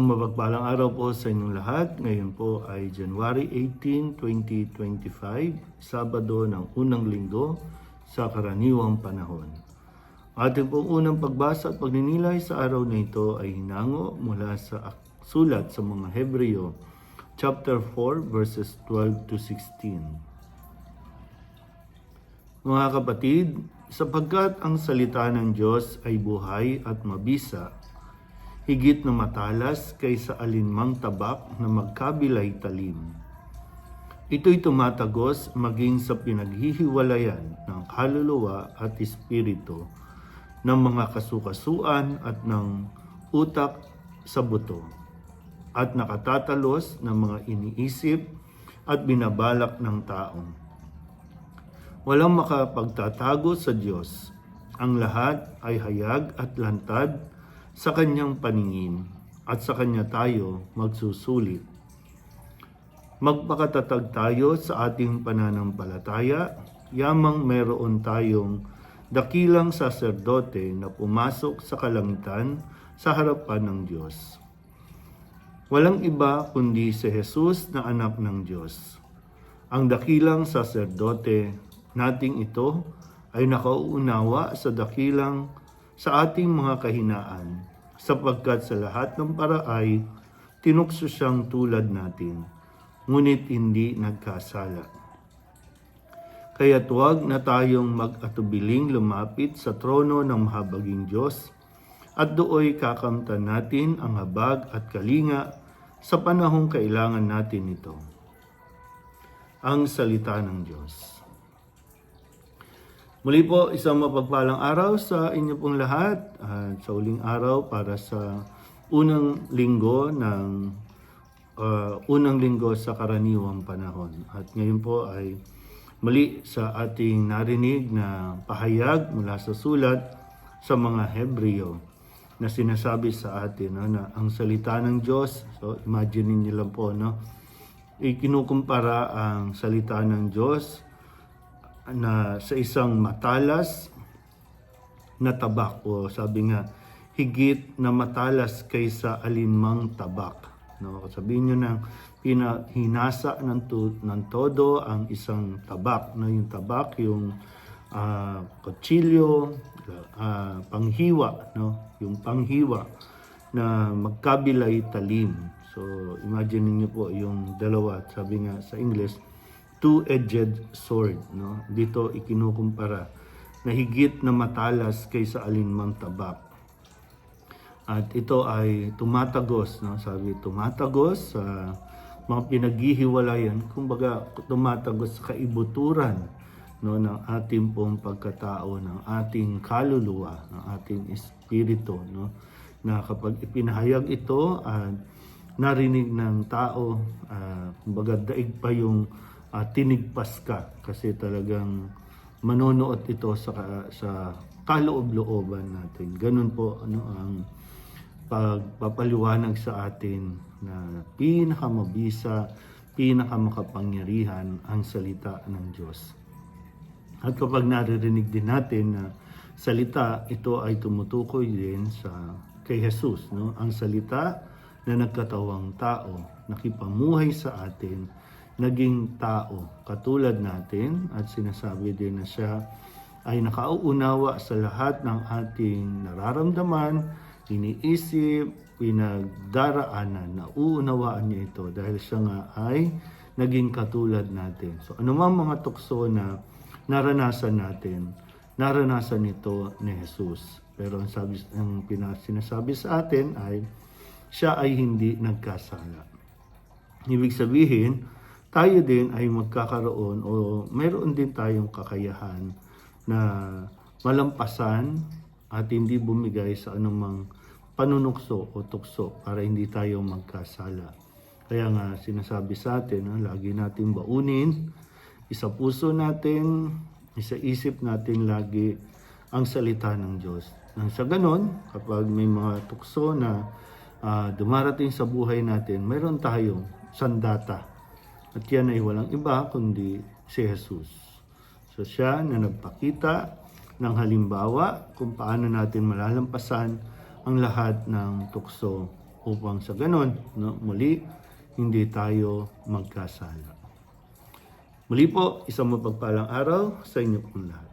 Mapagpalang araw po sa inyong lahat. Ngayon po ay January 18, 2025, Sabado ng unang linggo sa karaniwang panahon. Ating pong unang pagbasa at pagninilay sa araw na ito ay hinango mula sa sulat sa mga Hebreo, chapter 4, verses 12 to 16. Mga kapatid, sapagkat ang salita ng Diyos ay buhay at mabisa, higit na matalas kaysa alinmang tabak na magkabilay talim. Ito'y tumatagos maging sa pinaghihiwalayan ng kaluluwa at espiritu ng mga kasukasuan at ng utak sa buto at nakatatalos ng mga iniisip at binabalak ng taong. Walang makapagtatago sa Diyos. Ang lahat ay hayag at lantad sa kanyang paningin at sa kanya tayo magsusulit. Magpakatatag tayo sa ating pananampalataya, yamang mayroon tayong dakilang saserdote na pumasok sa kalangitan sa harapan ng Diyos. Walang iba kundi si Jesus na anak ng Diyos. Ang dakilang saserdote nating ito ay nakauunawa sa dakilang sa ating mga kahinaan sapagkat sa lahat ng paraay tinukso siyang tulad natin ngunit hindi nagkasala. Kaya tuwag na tayong mag-atubiling lumapit sa trono ng mahabaging Diyos at dooy kakamtan natin ang habag at kalinga sa panahong kailangan natin ito. Ang salita ng Diyos. Muli po, isang mapagpalang araw sa inyo pong lahat. At sa uling araw para sa unang linggo ng uh, unang linggo sa karaniwang panahon. At ngayon po ay muli sa ating narinig na pahayag mula sa sulat sa mga Hebreo na sinasabi sa atin no, na ang salita ng Diyos, so imagine niyo lang po, no, ikinukumpara ang salita ng Diyos na sa isang matalas na tabak o sabi nga higit na matalas kaysa alinmang tabak. No sabihin niyo na pinahinasa ng, to, ng todo ang isang tabak. No yung tabak yung uh, kutsilyo uh, panghiwa no yung panghiwa na magkabilay talim. So imagine niyo po yung dalawa. Sabi nga sa English two-edged sword. No? Dito ikinukumpara na higit na matalas kaysa alinmang tabak. At ito ay tumatagos, no? sabi tumatagos sa mga pinaghihiwalayan, kumbaga tumatagos sa kaibuturan no, ng ating pong pagkatao, ng ating kaluluwa, ng ating espiritu. No? Na kapag ipinahayag ito at narinig ng tao, uh, kumbaga daig pa yung uh, tinigpas ka kasi talagang manonood ito sa sa kaloob-looban natin. Ganun po ano ang pagpapaliwanag sa atin na pinakamabisa, pinakamakapangyarihan ang salita ng Diyos. At kapag naririnig din natin na salita, ito ay tumutukoy din sa kay Jesus, no? Ang salita na nagkatawang tao, nakipamuhay sa atin, naging tao katulad natin at sinasabi din na siya ay nakauunawa sa lahat ng ating nararamdaman, iniisip, pinagdaraanan, nauunawaan niya ito dahil siya nga ay naging katulad natin. So anumang mga tukso na naranasan natin, naranasan ito ni Jesus. Pero ang, sabi, ang sinasabi sa atin ay siya ay hindi nagkasala. Ibig sabihin, tayo din ay magkakaroon o mayroon din tayong kakayahan na malampasan at hindi bumigay sa anumang panunukso o tukso para hindi tayo magkasala. Kaya nga sinasabi sa atin, ha, lagi natin baunin, isa puso natin, isa isip natin lagi ang salita ng Diyos. Nang sa ganon, kapag may mga tukso na uh, dumarating sa buhay natin, mayroon tayong sandata at yan ay walang iba kundi si Jesus. So siya na nagpakita ng halimbawa kung paano natin malalampasan ang lahat ng tukso upang sa ganon, no, muli, hindi tayo magkasala. Muli po, isang mapagpalang araw sa inyo pong lahat.